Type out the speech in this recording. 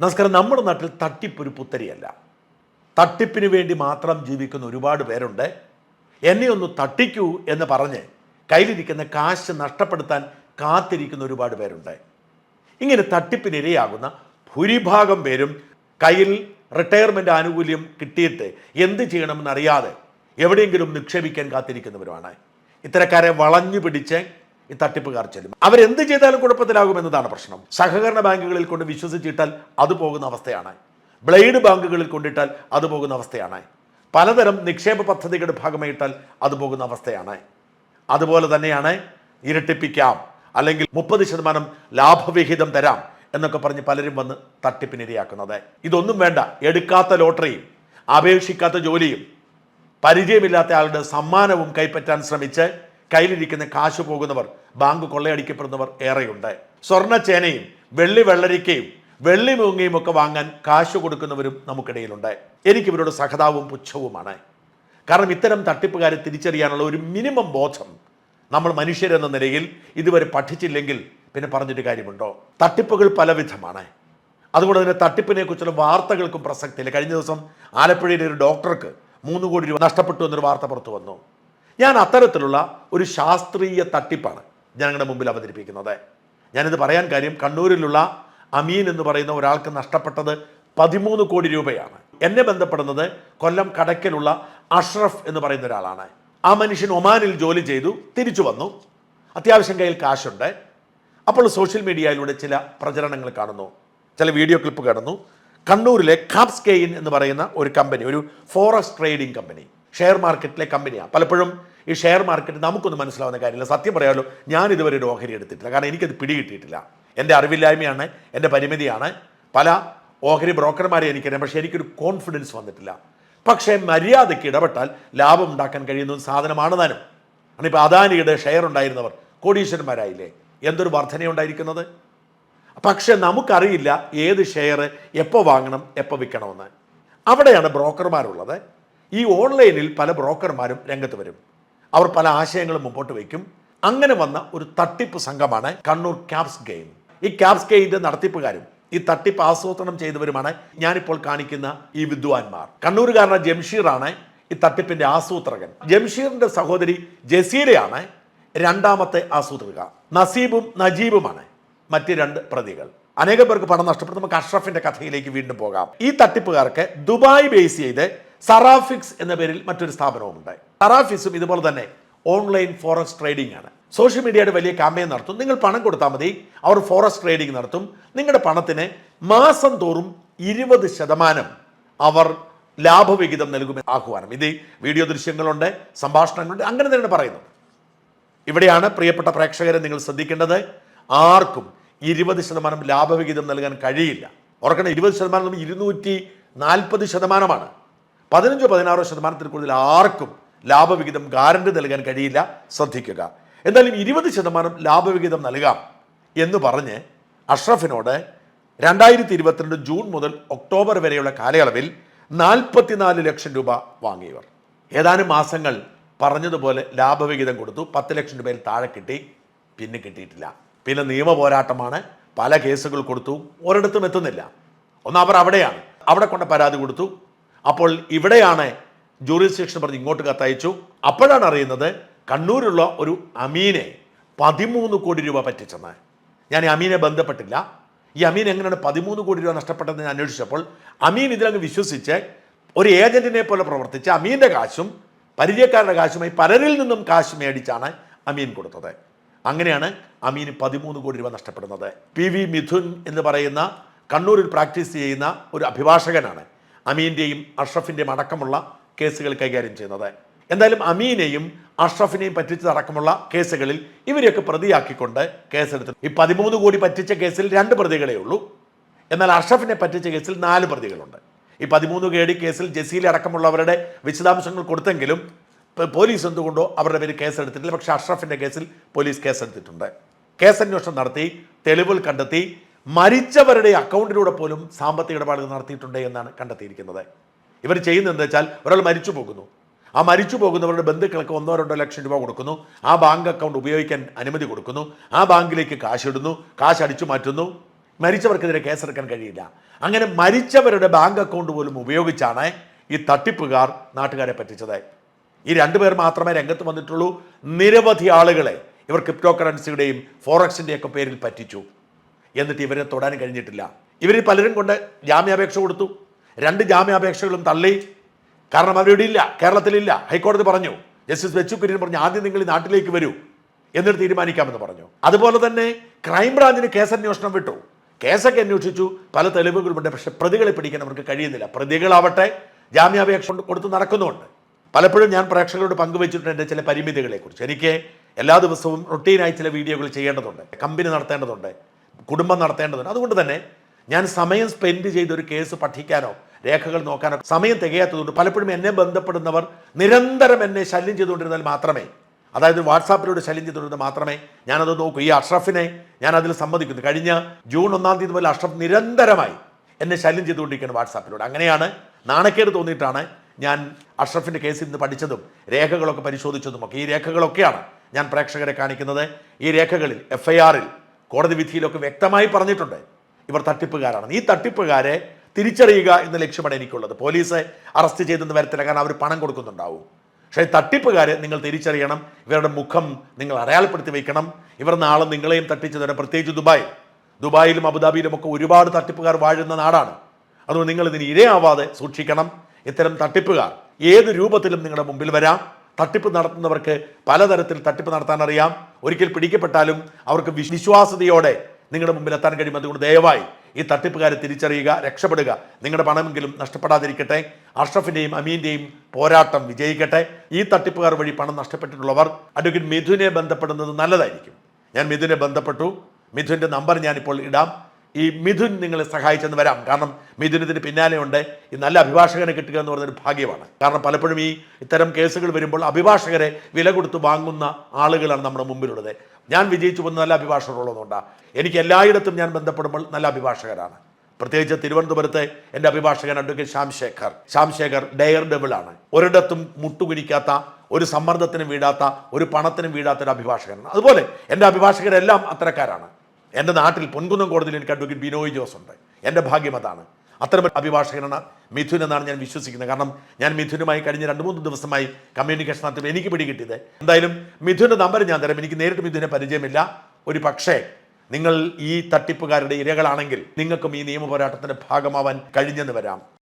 നമസ്കാരം നമ്മുടെ നാട്ടിൽ തട്ടിപ്പ് ഒരു പുത്തരിയല്ല. തട്ടിപ്പിന് വേണ്ടി മാത്രം ജീവിക്കുന്ന ഒരുപാട് പേരുണ്ട്. എന്നെ ഒന്ന് തട്ടിക്കൂ എന്ന് പറഞ്ഞ് കയ്യിലിരിക്കുന്ന കാശ് നഷ്ടപ്പെടുത്താൻ കാത്തിരിക്കുന്ന ഒരുപാട് പേരുണ്ട്. ഇങ്ങനെ തട്ടിപ്പിനിരയാകുന്ന ഭൂരിഭാഗം പേരും കയ്യിൽ റിട്ടയർമെന്റ് ആനുകൂല്യം കിട്ടിയിട്ട് എന്ത് ചെയ്യണമെന്നറിയാതെ എവിടെയെങ്കിലും നിക്ഷേപിക്കാൻ കാത്തിരിക്കുന്നവരുമാണ്. ഇത്തരക്കാരെ വളഞ്ഞു പിടിച്ച് ഈ തട്ടിപ്പുകാർ ചെല്ലും. അവരെന്ത് ചെയ്താലും കുഴപ്പത്തിലാകുമെന്നതാണ് പ്രശ്നം. സഹകരണ ബാങ്കുകളിൽ കൊണ്ട് വിശ്വസിച്ചിട്ടാൽ അത് പോകുന്ന അവസ്ഥയാണ്. ബ്ലേഡ് ബാങ്കുകളിൽ കൊണ്ടിട്ടാൽ അത് പോകുന്ന അവസ്ഥയാണ്. പലതരം നിക്ഷേപ പദ്ധതികളുടെ ഭാഗമായിട്ടാൽ അത് പോകുന്ന അവസ്ഥയാണ്. അതുപോലെ തന്നെയാണ് ഇരട്ടിപ്പിക്കാം അല്ലെങ്കിൽ മുപ്പത് ശതമാനം ലാഭവിഹിതം തരാം എന്നൊക്കെ പറഞ്ഞ് പലരും വന്ന് തട്ടിപ്പിനിരയാക്കുന്നത്. ഇതൊന്നും വേണ്ട എടുക്കാത്ത ലോട്ടറിയും അപേക്ഷിക്കാത്ത ജോലിയും പരിചയമില്ലാത്ത ആളുടെ സമ്മാനവും കൈപ്പറ്റാൻ ശ്രമിച്ച് കയ്യിലിരിക്കുന്ന കാശ് പോകുന്നവർ ബാങ്ക് കൊള്ളയടിക്കപ്പെടുന്നവർ ഏറെയുണ്ട്. സ്വർണച്ചേനയും വെള്ളി വെള്ളരിക്കയും വെള്ളി മൂങ്ങയും ഒക്കെ വാങ്ങാൻ കാശ് കൊടുക്കുന്നവരും നമുക്കിടയിലുണ്ട്. എനിക്കിവരോട് സഹതാവും പുച്ഛവുമാണ്. കാരണം ഇത്തരം തട്ടിപ്പുകാരെ തിരിച്ചറിയാനുള്ള ഒരു മിനിമം ബോധം നമ്മൾ മനുഷ്യരെന്ന നിലയിൽ ഇതുവരെ പഠിച്ചില്ലെങ്കിൽ പിന്നെ പറഞ്ഞിട്ട് കാര്യമുണ്ടോ? തട്ടിപ്പുകൾ പലവിധമാണ്. അതുകൊണ്ട് തന്നെ തട്ടിപ്പിനെ കുറിച്ചുള്ള വാർത്തകൾക്കും പ്രസക്തിയില്ല. കഴിഞ്ഞ ദിവസം ആലപ്പുഴയിലെ ഒരു ഡോക്ടർക്ക് മൂന്ന് കോടി രൂപ നഷ്ടപ്പെട്ടു എന്നൊരു വാർത്ത പുറത്തു വന്നു. ഞാൻ അത്തരത്തിലുള്ള ഒരു ശാസ്ത്രീയ തട്ടിപ്പാണ് ഞങ്ങളുടെ മുമ്പിൽ അവതരിപ്പിക്കുന്നത്. ഞാനിത് പറയാൻ കാര്യം കണ്ണൂരിലുള്ള അമീൻ എന്ന് പറയുന്ന ഒരാൾക്ക് നഷ്ടപ്പെട്ടത് പതിമൂന്ന് കോടി രൂപയാണ്. എന്നെ ബന്ധപ്പെടുന്നത് കൊല്ലം കടക്കലുള്ള അഷ്റഫ് എന്ന് പറയുന്ന ഒരാളാണ്. ആ മനുഷ്യൻ ഒമാനിൽ ജോലി ചെയ്തു തിരിച്ചു വന്നു. അത്യാവശ്യം കയ്യിൽ കാശുണ്ട്. അപ്പോൾ സോഷ്യൽ മീഡിയയിലൂടെ ചില പ്രചരണങ്ങൾ കാണുന്നു. ചില വീഡിയോ ക്ലിപ്പ് കാണുന്നു. കണ്ണൂരിലെ കാപ്സ്കെയിൻ എന്ന് പറയുന്ന ഒരു കമ്പനി ഒരു ഫോറസ്റ്റ് ട്രേഡിംഗ് കമ്പനി. ഷെയർ മാർക്കറ്റിലെ കമ്പനിയാണ് പലപ്പോഴും ഈ ഷെയർ മാർക്കറ്റ് നമുക്കൊന്നും മനസ്സിലാവുന്ന കാര്യമില്ല. സത്യം പറയാമല്ലോ ഞാൻ ഇതുവരെ ഒരു ഓഹരി എടുത്തിട്ടില്ല. കാരണം എനിക്കത് പിടികിട്ടിയിട്ടില്ല. എന്റെ അറിവില്ലായ്മയാണ് എന്റെ പരിമിതിയാണ്. പല ഓഹരി ബ്രോക്കർമാരെ എനിക്കറിയാം പക്ഷേ എനിക്കൊരു കോൺഫിഡൻസ് വന്നിട്ടില്ല. പക്ഷേ മര്യാദയ്ക്ക് ഇടപെട്ടാൽ ലാഭം ഉണ്ടാക്കാൻ കഴിയുന്ന ഒരു സാധനമാണ് താനും കാരണം ഇപ്പോൾ അദാനിയുടെ ഷെയർ ഉണ്ടായിരുന്നവർ കോടീശ്വരന്മാരായില്ലേ? എന്തൊരു വർധനയുണ്ടായിരിക്കുന്നത് പക്ഷെ നമുക്കറിയില്ല ഏത് ഷെയർ എപ്പോൾ വാങ്ങണം എപ്പോൾ വിൽക്കണമെന്ന്. അവിടെയാണ് ബ്രോക്കർമാരുള്ളത്. ഈ ഓൺലൈനിൽ പല ബ്രോക്കർമാരും രംഗത്ത് വരും. അവർ പല ആശയങ്ങളും മുമ്പോട്ട് വയ്ക്കും. അങ്ങനെ വന്ന ഒരു തട്ടിപ്പ് സംഘമാണ് കണ്ണൂർ ക്യാപ്സ് ഗെയിം. ഈ ക്യാപ്സ് ഗെയിന്റെ നടത്തിപ്പുകാരും ഈ തട്ടിപ്പ് ആസൂത്രണം ചെയ്തവരുമാണ് ഞാനിപ്പോൾ കാണിക്കുന്ന ഈ വിദ്വാൻമാർ. കണ്ണൂരുകാരനായ ജംഷീറാണ് ഈ തട്ടിപ്പിന്റെ ആസൂത്രകൻ. ജംഷീറിന്റെ സഹോദരി ജസീലയാണ് രണ്ടാമത്തെ ആസൂത്രക. നസീബും നജീബുമാണ് മറ്റ് രണ്ട് പ്രതികൾ. അനേകം പേർക്ക് പണം നഷ്ടപ്പെട്ടു നമുക്ക് അഷ്റഫിന്റെ കഥയിലേക്ക് വീണ്ടും പോകാം. ഈ തട്ടിപ്പുകാർക്ക് ദുബായ് ബേസ് ചെയ്ത് സറാഫിക്സ് എന്ന പേരിൽ മറ്റൊരു സ്ഥാപനവുമുണ്ട് സറാഫിക്സും ഇതുപോലെ തന്നെ ഓൺലൈൻ ഫോറസ്റ്റ് ട്രേഡിംഗ് ആണ്. സോഷ്യൽ മീഡിയയുടെ വലിയ ക്യാമ്പയിൻ നടത്തും. നിങ്ങൾ പണം കൊടുത്താൽ മതി. അവർ ഫോറസ്റ്റ് ട്രേഡിംഗ് നടത്തും. നിങ്ങളുടെ പണത്തിന് മാസം തോറും ഇരുപത് ശതമാനം അവർ ലാഭവിഹിതം നൽകുമെന്ന് ആഹ്വാനം. ഇത് വീഡിയോ ദൃശ്യങ്ങളുണ്ട് സംഭാഷണങ്ങളുണ്ട് അങ്ങനെ തന്നെ പറയുന്നു. ഇവിടെയാണ് പ്രിയപ്പെട്ട പ്രേക്ഷകരെ നിങ്ങൾ ശ്രദ്ധിക്കേണ്ടത്. ആർക്കും ഇരുപത് ശതമാനം ലാഭവിഹിതം നൽകാൻ കഴിയില്ല. ഓർക്കണം ഇരുപത് ശതമാനം ഇരുന്നൂറ്റി നാൽപ്പത് ശതമാനമാണ്. പതിനഞ്ചോ പതിനാറോ ശതമാനത്തിൽ കൂടുതൽ ആർക്കും ലാഭവിഹിതം ഗ്യാരണ്ടി നൽകാൻ കഴിയില്ല. ശ്രദ്ധിക്കുക. എന്തായാലും ഇരുപത് ശതമാനം ലാഭവിഹിതം നൽകാം എന്ന് പറഞ്ഞ് അഷ്റഫിനോട് രണ്ടായിരത്തി ഇരുപത്തിരണ്ട് ജൂൺ മുതൽ ഒക്ടോബർ വരെയുള്ള കാലയളവിൽ നാൽപ്പത്തിനാല് ലക്ഷം രൂപ വാങ്ങിയവർ ഏതാനും മാസങ്ങൾ പറഞ്ഞതുപോലെ ലാഭവിഹിതം കൊടുത്തു. പത്ത് ലക്ഷം രൂപയിൽ താഴെ കിട്ടി പിന്നെ കിട്ടിയിട്ടില്ല. പിന്നെ നിയമ പോരാട്ടമാണ്. പല കേസുകൾ കൊടുത്തു. ഒരിടത്തും എത്തുന്നില്ല. ഒന്ന് അവർ അവിടെയാണ്. അവിടെ കൊണ്ട് പരാതി കൊടുത്തു. അപ്പോൾ ഇവിടെയാണ് ജൂറി ജൂറിസ്ഡിക്ഷൻ പറഞ്ഞ് ഇങ്ങോട്ട് കത്തയച്ചു. അപ്പോഴാണ് അറിയുന്നത് കണ്ണൂരുള്ള ഒരു അമീനെ പതിമൂന്ന് കോടി രൂപ പറ്റിച്ചെന്ന്. ഞാൻ ഈ അമീനെ ബന്ധപ്പെട്ടില്ല. ഈ അമീൻ എങ്ങനെയാണ് പതിമൂന്ന് കോടി രൂപ നഷ്ടപ്പെട്ടതെന്ന് ഞാൻ അന്വേഷിച്ചപ്പോൾ അമീൻ ഇതിലങ്ങ് വിശ്വസിച്ച് ഒരു ഏജന്റിനെ പോലെ പ്രവർത്തിച്ച് അമീന്റെ കാശും പരിചയക്കാരുടെ കാശുമായി പലരിൽ നിന്നും കാശ് മേടിച്ചാണ് അമീൻ കൊടുത്തത്. അങ്ങനെയാണ് അമീൻ പതിമൂന്ന് കോടി രൂപ നഷ്ടപ്പെടുന്നത്. പി വി മിഥുൻ എന്ന് പറയുന്ന കണ്ണൂരിൽ പ്രാക്ടീസ് ചെയ്യുന്ന ഒരു അഭിഭാഷകനാണ്. അമീന്റെയും അഷ്റഫിന്റെയും അടക്കമുള്ള കേസുകൾ കൈകാര്യം ചെയ്യുന്നത്. എന്തായാലും അമീനെയും അഷ്റഫിനെയും പറ്റിച്ചതടക്കമുള്ള കേസുകളിൽ ഇവരെയൊക്കെ പ്രതിയാക്കിക്കൊണ്ട് കേസെടുത്തു ഈ പതിമൂന്ന് കോടി പറ്റിച്ച കേസിൽ രണ്ട് പ്രതികളേ ഉള്ളൂ. എന്നാൽ അഷ്റഫിനെ പറ്റിച്ച കേസിൽ നാല് പ്രതികളുണ്ട്. ഈ പതിമൂന്ന് കേടി കേസിൽ ജസീൽ അടക്കമുള്ളവരുടെ വിശദാംശങ്ങൾ കൊടുത്തെങ്കിലും പോലീസ് എന്തുകൊണ്ടോ അവരുടെ പേര് കേസെടുത്തിട്ടില്ല. പക്ഷേ അഷ്റഫിന്റെ കേസിൽ പോലീസ് കേസെടുത്തിട്ടുണ്ട്. കേസന്വേഷണം നടത്തി തെളിവുകൾ കണ്ടെത്തി മരിച്ചവരുടെ അക്കൗണ്ടിലൂടെ പോലും സാമ്പത്തിക ഇടപാടുകൾ നടത്തിയിട്ടുണ്ട് എന്നാണ് കണ്ടെത്തിയിരിക്കുന്നത്. ഇവർ ചെയ്യുന്നത് എന്താ വെച്ചാൽ ഒരാൾ മരിച്ചു പോകുന്നു. ആ മരിച്ചു പോകുന്നവരുടെ ബന്ധുക്കൾക്ക് ഒന്നോ രണ്ടോ ലക്ഷം രൂപ കൊടുക്കുന്നു. ആ ബാങ്ക് അക്കൗണ്ട് ഉപയോഗിക്കാൻ അനുമതി കൊടുക്കുന്നു. ആ ബാങ്കിലേക്ക് കാശ് ഇടുന്നു. കാശ് അടിച്ചു മാറ്റുന്നു. മരിച്ചവർക്കെതിരെ കേസെടുക്കാൻ കഴിയില്ല. അങ്ങനെ മരിച്ചവരുടെ ബാങ്ക് അക്കൗണ്ട് പോലും ഉപയോഗിച്ചാണ് ഈ തട്ടിപ്പുകാർ നാട്ടുകാരെ പറ്റിച്ചത്. ഈ രണ്ടുപേർ മാത്രമേ രംഗത്ത് വന്നിട്ടുള്ളൂ. നിരവധി ആളുകളെ ഇവർ ക്രിപ്റ്റോ കറൻസിയുടെയും ഫോറക്സിന്റെയൊക്കെ പേരിൽ പറ്റിച്ചു. എന്നിട്ട് ഇവരെ തൊടാൻ കഴിഞ്ഞിട്ടില്ല. ഇവരിൽ പലരും കൊണ്ട് ജാമ്യാപേക്ഷ കൊടുത്തു. രണ്ട് ജാമ്യാപേക്ഷകളും തള്ളി. കാരണം അവരിവിടെ ഇല്ല കേരളത്തിലില്ല. ഹൈക്കോടതി പറഞ്ഞു ജസ്റ്റിസ് വെച്ചു കുര്യൻ പറഞ്ഞു ആദ്യം നിങ്ങൾ ഈ നാട്ടിലേക്ക് വരൂ. എന്നിട്ട് തീരുമാനിക്കാമെന്ന് പറഞ്ഞു. അതുപോലെ തന്നെ ക്രൈംബ്രാഞ്ചിന് കേസന്വേഷണം വിട്ടു. കേസൊക്കെ അന്വേഷിച്ചു. പല തെളിവുകളുമുണ്ട് പക്ഷെ പ്രതികളെ പിടിക്കാൻ അവർക്ക് കഴിയുന്നില്ല. പ്രതികളാവട്ടെ ജാമ്യാപേക്ഷ കൊടുത്ത് നടക്കുന്നുണ്ട്. പലപ്പോഴും ഞാൻ പ്രേക്ഷകരോട് പങ്കുവച്ചിട്ടുണ്ട് എന്റെ ചില പരിമിതികളെക്കുറിച്ച്. എനിക്ക് എല്ലാ ദിവസവും റൊട്ടീനായി ചില വീഡിയോകൾ ചെയ്യേണ്ടതുണ്ട്. കമ്പനി നടത്തേണ്ടതുണ്ട്. കുടുംബം നടത്തേണ്ടതുണ്ട്. അതുകൊണ്ട് തന്നെ ഞാൻ സമയം സ്പെൻഡ് ചെയ്ത് ഒരു കേസ് പഠിക്കാനോ രേഖകൾ നോക്കാനോ സമയം തികയാത്തതുകൊണ്ട് പലപ്പോഴും എന്നെ ബന്ധപ്പെടുന്നവർ നിരന്തരം എന്നെ ശല്യം ചെയ്തുകൊണ്ടിരുന്നാൽ മാത്രമേ അതായത് വാട്സാപ്പിലൂടെ ശല്യം ചെയ്തുകൊണ്ടിരുന്നാൽ മാത്രമേ ഞാനത് നോക്കൂ. ഈ അഷ്റഫിനെ ഞാൻ അതിൽ സമ്മതിക്കുന്നു. കഴിഞ്ഞ ജൂൺ ഒന്നാം തീയതി മുതൽ അഷ്റഫ് നിരന്തരമായി എന്നെ ശല്യം ചെയ്തുകൊണ്ടിരിക്കുകയാണ് വാട്സാപ്പിലൂടെ. അങ്ങനെയാണ് നാണക്കേട് തോന്നിയിട്ടാണ് ഞാൻ അഷ്റഫിന്റെ കേസിൽ നിന്ന് പഠിച്ചതും രേഖകളൊക്കെ പരിശോധിച്ചതും ഒക്കെ ഈ രേഖകളൊക്കെയാണ് ഞാൻ പ്രേക്ഷകരെ കാണിക്കുന്നത്. ഈ രേഖകളിൽ എഫ്ഐആറിൽ കോടതി വിധിയിലൊക്കെ വ്യക്തമായി പറഞ്ഞിട്ടുണ്ട്. ഇവർ തട്ടിപ്പുകാരാണ്. ഈ തട്ടിപ്പുകാരെ തിരിച്ചറിയുക എന്ന ലക്ഷ്യമാണ് എനിക്കുള്ളത്. പോലീസ് അറസ്റ്റ് ചെയ്തെന്ന് വരത്തില്ല കാരണം അവർ പണം കൊടുക്കുന്നുണ്ടാവും. പക്ഷേ തട്ടിപ്പുകാരെ നിങ്ങൾ തിരിച്ചറിയണം. ഇവരുടെ മുഖം നിങ്ങൾ അടയാളപ്പെടുത്തി വയ്ക്കണം ഇവർ നാളെ നിങ്ങളെയും തട്ടിച്ചു തരാം പ്രത്യേകിച്ച് ദുബായ് ദുബായിലും അബുദാബിയിലും ഒക്കെ ഒരുപാട് തട്ടിപ്പുകാർ വാഴുന്ന നാടാണ്. അതുകൊണ്ട് നിങ്ങൾ ഇതിന് ഇരയാവാതെ സൂക്ഷിക്കണം. ഇത്തരം തട്ടിപ്പുകാർ ഏത് രൂപത്തിലും നിങ്ങളുടെ മുമ്പിൽ വരാം. തട്ടിപ്പ് നടത്തുന്നവർക്ക് പലതരത്തിൽ തട്ടിപ്പ് നടത്താൻ അറിയാം. ഒരിക്കൽ പിടിക്കപ്പെട്ടാലും അവർക്ക് വിശ്വാസതയോടെ നിങ്ങളുടെ മുമ്പിൽ എത്താൻ കഴിയും. അതുകൊണ്ട് ദയവായി ഈ തട്ടിപ്പുകാരെ തിരിച്ചറിയുക രക്ഷപ്പെടുക. നിങ്ങളുടെ പണമെങ്കിലും നഷ്ടപ്പെടാതിരിക്കട്ടെ. അഷ്റഫിന്റെയും അമീന്റെയും പോരാട്ടം വിജയിക്കട്ടെ. ഈ തട്ടിപ്പുകാർ വഴി പണം നഷ്ടപ്പെട്ടിട്ടുള്ളവർ അഡ്വക്കേറ്റ് മിഥുനെ ബന്ധപ്പെടുന്നത് നല്ലതായിരിക്കും. ഞാൻ മിഥുനെ ബന്ധപ്പെട്ടു. മിഥുന്റെ നമ്പർ ഞാനിപ്പോൾ ഇടാം. ഈ മിഥുൻ നിങ്ങളെ സഹായിച്ചെന്ന് വരാം. കാരണം മിഥുൻ ഇതിന് പിന്നാലെയുണ്ട് ഈ നല്ല അഭിഭാഷകനെ കിട്ടുക എന്ന് പറഞ്ഞൊരു ഭാഗ്യമാണ്. കാരണം പലപ്പോഴും ഈ ഇത്തരം കേസുകൾ വരുമ്പോൾ അഭിഭാഷകരെ വില കൊടുത്ത് വാങ്ങുന്ന ആളുകളാണ് നമ്മുടെ മുമ്പിലുള്ളത്. ഞാൻ വിജയിച്ചു പോകുന്ന നല്ല അഭിഭാഷകരുള്ളതുകൊണ്ടാണ് എനിക്ക് എല്ലായിടത്തും ഞാൻ ബന്ധപ്പെടുമ്പോൾ നല്ല അഭിഭാഷകരാണ്. പ്രത്യേകിച്ച് തിരുവനന്തപുരത്തെ എന്റെ അഭിഭാഷകൻ അഡ്വക്കേറ്റ് ശ്യാം ശേഖർ. ശ്യാം ശേഖർ ഡെയർ ഡെവിളാണ് ഒരിടത്തും മുട്ടുകുനിക്കാത്ത ഒരു സമ്മർദ്ദത്തിനും വീടാത്ത ഒരു പണത്തിനും വീഴാത്ത ഒരു അഭിഭാഷകനാണ്. അതുപോലെ എന്റെ അഭിഭാഷകരെല്ലാം അത്തരക്കാരാണ്. എന്റെ നാട്ടിൽ പൊൻകുന്നം കോടതിയിൽ എനിക്ക് അഡ്വക്കേറ്റ് ബിനോയ് ജോസ് ഉണ്ട്. എന്റെ ഭാഗ്യം അതാണ്. അത്തരം അഭിഭാഷകനാണ് മിഥുൻ എന്നാണ് ഞാൻ വിശ്വസിക്കുന്നത്. കാരണം ഞാൻ മിഥുനുമായി കഴിഞ്ഞ രണ്ട് മൂന്ന് ദിവസമായി കമ്മ്യൂണിക്കേഷൻ നടത്തുമ്പോൾ എനിക്ക് പിടികിട്ടിയത്. എന്തായാലും മിഥുന്റെ നമ്പർ ഞാൻ തരാം. എനിക്ക് നേരിട്ട് മിഥുനെ പരിചയമില്ല. ഒരു പക്ഷേ നിങ്ങൾ ഈ തട്ടിപ്പുകാരുടെ ഇരകളാണെങ്കിൽ നിങ്ങൾക്കും ഈ നിയമ പോരാട്ടത്തിന്റെ ഭാഗമാവാൻ കഴിഞ്ഞെന്ന് വരാം.